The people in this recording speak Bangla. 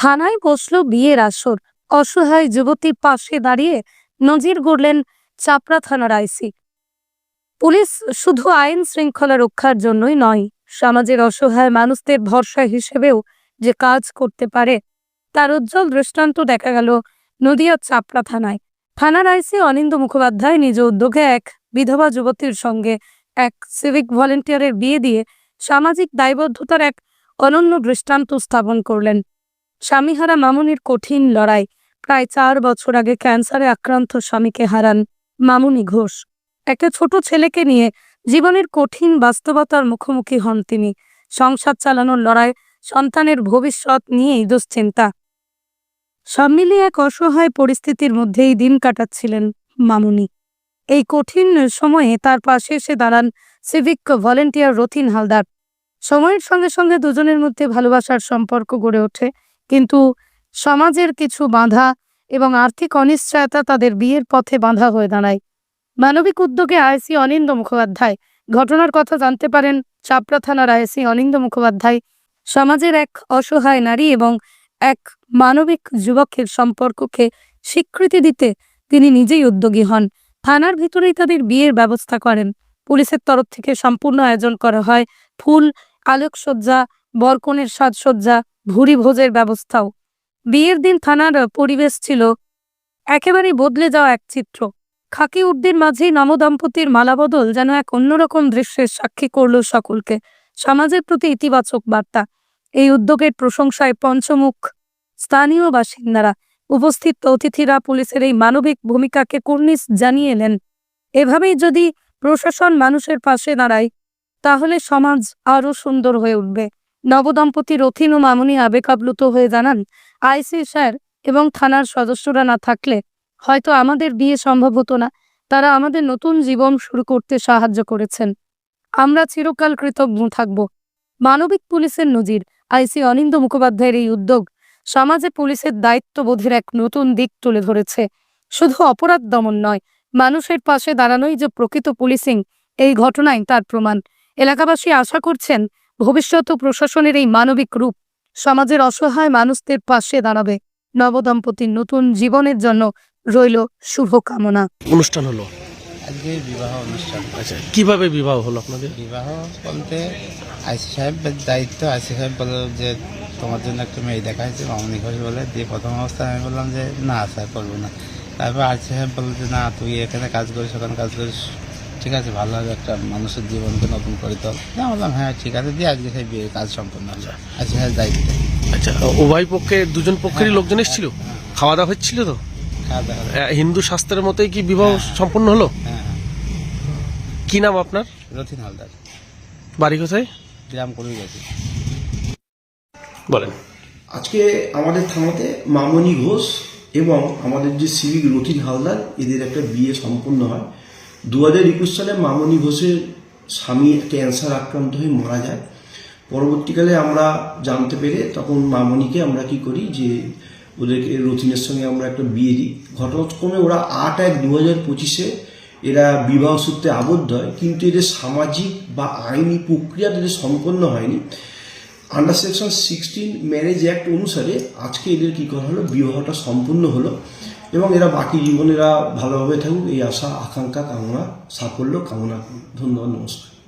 থানায় বসল বিয়ের আসর। অসহায় যুবতীর পাশে দাঁড়িয়ে নজির গড়লেন চাপড়া থানার আইসি। পুলিশ শুধু আইন শৃঙ্খলা রক্ষার জন্যই নয়, সমাজের অসহায় মানুষদের ভরসা হিসেবেও যে কাজ করতে পারে, তার উজ্জ্বল দৃষ্টান্ত দেখা গেল নদিয়া চাপড়া থানায়। থানার আইসি অনিন্দ মুখোপাধ্যায় নিজ উদ্যোগে এক বিধবা যুবতীর সঙ্গে এক সিভিক ভলেন্টিয়ারের বিয়ে দিয়ে সামাজিক দায়বদ্ধতার এক অনন্য দৃষ্টান্ত স্থাপন করলেন। স্বামীহারা মামুনির কঠিন লড়াই। প্রায় চার বছর আগে ক্যান্সারে আক্রান্ত স্বামীকে হারান মামুনি ঘোষ। একটা ছোট ছেলেকে নিয়ে জীবনের কঠিন বাস্তবতার মুখোমুখি হন তিনি। সংসার চালানোর লড়াই, সন্তানের ভবিষ্যৎ নিয়েই দুশ্চিন্তা। সব মিলিয়ে এক অসহায় পরিস্থিতির মধ্যেই দিন কাটাচ্ছিলেন মামুনি। এই কঠিন সময়ে তার পাশে এসে দাঁড়ান সিভিক ভলেন্টিয়ার রথিন হালদার। সময়ের সঙ্গে সঙ্গে দুজনের মধ্যে ভালোবাসার সম্পর্ক গড়ে ওঠে। কিন্তু সমাজের কিছু বাধা এবং আর্থিক অনিশ্চয়তা তাদের বিয়ের পথে বাধা হয়ে দাঁড়ায়। মানবিক উদ্যোগে আইসি অনিন্দ মুখোপাধ্যায়, ঘটনার কথা জানতে পারেন চাপড়া থানার আইসি অনিন্দ মুখোপাধ্যায়। সমাজের এক অসহায় নারী এবং এক মানবিক যুবকের সম্পর্ককে স্বীকৃতি দিতে তিনি নিজেই উদ্যোগী হন। থানার ভিতরেই তাদের বিয়ের ব্যবস্থা করেন। পুলিশের তরফ থেকে সম্পূর্ণ আয়োজন করা হয় ফুল, আলোকসজ্জা, বরকনের সাজসজ্জা ভুরি ভোজের ব্যবস্থাও। বিয়ের দিন থানার পরিবেশ ছিল একেবারেই বদলে যাওয়া এক চিত্র। খাকি উর্দির মাঝেই নবদম্পতির মালাবদল যেন এক অন্যরকম দৃশ্যের সাক্ষী করল সকলকে। সমাজের প্রতি ইতিবাচক বার্তা। এই উদ্যোগের প্রশংসায় পঞ্চমুখ স্থানীয় বাসিন্দারা উপস্থিত অতিথিরা পুলিশের এই মানবিক ভূমিকাকে কুর্নিশ জানিয়ে এলেন, এভাবেই যদি প্রশাসন মানুষের পাশে দাঁড়ায়, তাহলে সমাজ আরও সুন্দর হয়ে উঠবে। নবদম্পতি রথিন ও মামুনি আবেগাপ্লুত হয়ে জানান, আইসি স্যার এবং থানার সদস্যরা না থাকলে হয়তো আমাদের বিয়ে সম্ভব হতো না। তারা আমাদের নতুন জীবন শুরু করতে সাহায্য করেছেন। আমরা চিরকাল কৃতজ্ঞ থাকব। মানবিক পুলিশের নজির, আইসি অনিন্দ মুখোপাধ্যায়ের এই উদ্যোগ সমাজে পুলিশের দায়িত্ববোধের এক নতুন দিক তুলে ধরেছে। শুধু অপরাধ দমন নয়, মানুষের পাশে দাঁড়ানোই যে প্রকৃত পুলিশিং, এই ঘটনায় তার প্রমাণ। এলাকাবাসী আশা করছেন ভবিষ্যৎ প্রশাসনের এই মানবিক রূপ সমাজের অসহায় মানুষদের পাশে দাঁড়াবে। নবদম্পতির নতুন জীবনের জন্য রইল শুভকামনা। অনুষ্ঠান হলো? আজকে বিবাহ অনুষ্ঠান। আচ্ছা কীভাবে বিবাহ হলো আপনাদের? বিবাহ বলতে আইসি সাহেবের দায়িত্ব আইসি সাহেব বলল যে তোমার জন্য একটা মেয়ে দেখা হয়েছে মামনি ঘোষ বলে। দিয়ে প্রথম অবস্থায় আমি বললাম যে না স্যার করব না। তারপর আইসি সাহেব বলল যে না তুই এখানে কাজ করিস ওখানে কাজ করিস। ঠিক আছে ভালো হবে একটা মানুষের জীবনকে নতুন করে তোল। আমি বললাম হ্যাঁ ঠিক আছে দিয়ে আজকে সেই বিয়ের কাজ সম্পন্ন হলো। আইসি সাহেব দায়িত্ব। আচ্ছা উভয় পক্ষে দুজন পক্ষেরই লোকজন এসেছিল? খাওয়া দাওয়া হচ্ছিল তো? খাওয়া দাওয়া হলো। হিন্দু শাস্ত্রের মতোই কি বিবাহ সম্পন্ন হলো? হ্যাঁ হ্যাঁ। কি নাম আপনার? রথিন হালদার। বাড়ি কোথায়? গ্রাম করে গেছি বলেন। আজকে আমাদের থানাতে মামনি ঘোষ এবং আমাদের যে সিভিক রথিন হালদার এদের একটা বিয়ে সম্পন্ন হয়। দু হাজার একুশ সালে মামনি ঘোষের স্বামী ক্যান্সার আক্রান্ত হয়ে মারা যায়। পরবর্তীকালে আমরা জানতে পেরে তখন মামনিকে আমরা কি করি যে ওদেরকে রথিনের সঙ্গে আমরা একটা বিয়ে দিই। ঘটনাক্রমে ওরা আট এক দু হাজার পঁচিশে এরা বিবাহ সূত্রে আবদ্ধ হয়, কিন্তু এদের সামাজিক বা আইনি প্রক্রিয়া এদের সম্পন্ন হয়নি। Under section sixteen marriage act অনুসারে আজকে এদের কী করা হলো? বিবাহটা সম্পূর্ণ হলো। এবং এরা বাকি জীবনেরা ভালোভাবে থাকুক এই আশা আকাঙ্ক্ষা কামনা সাফল্য কামনা। ধন্যবাদ নমস্কার।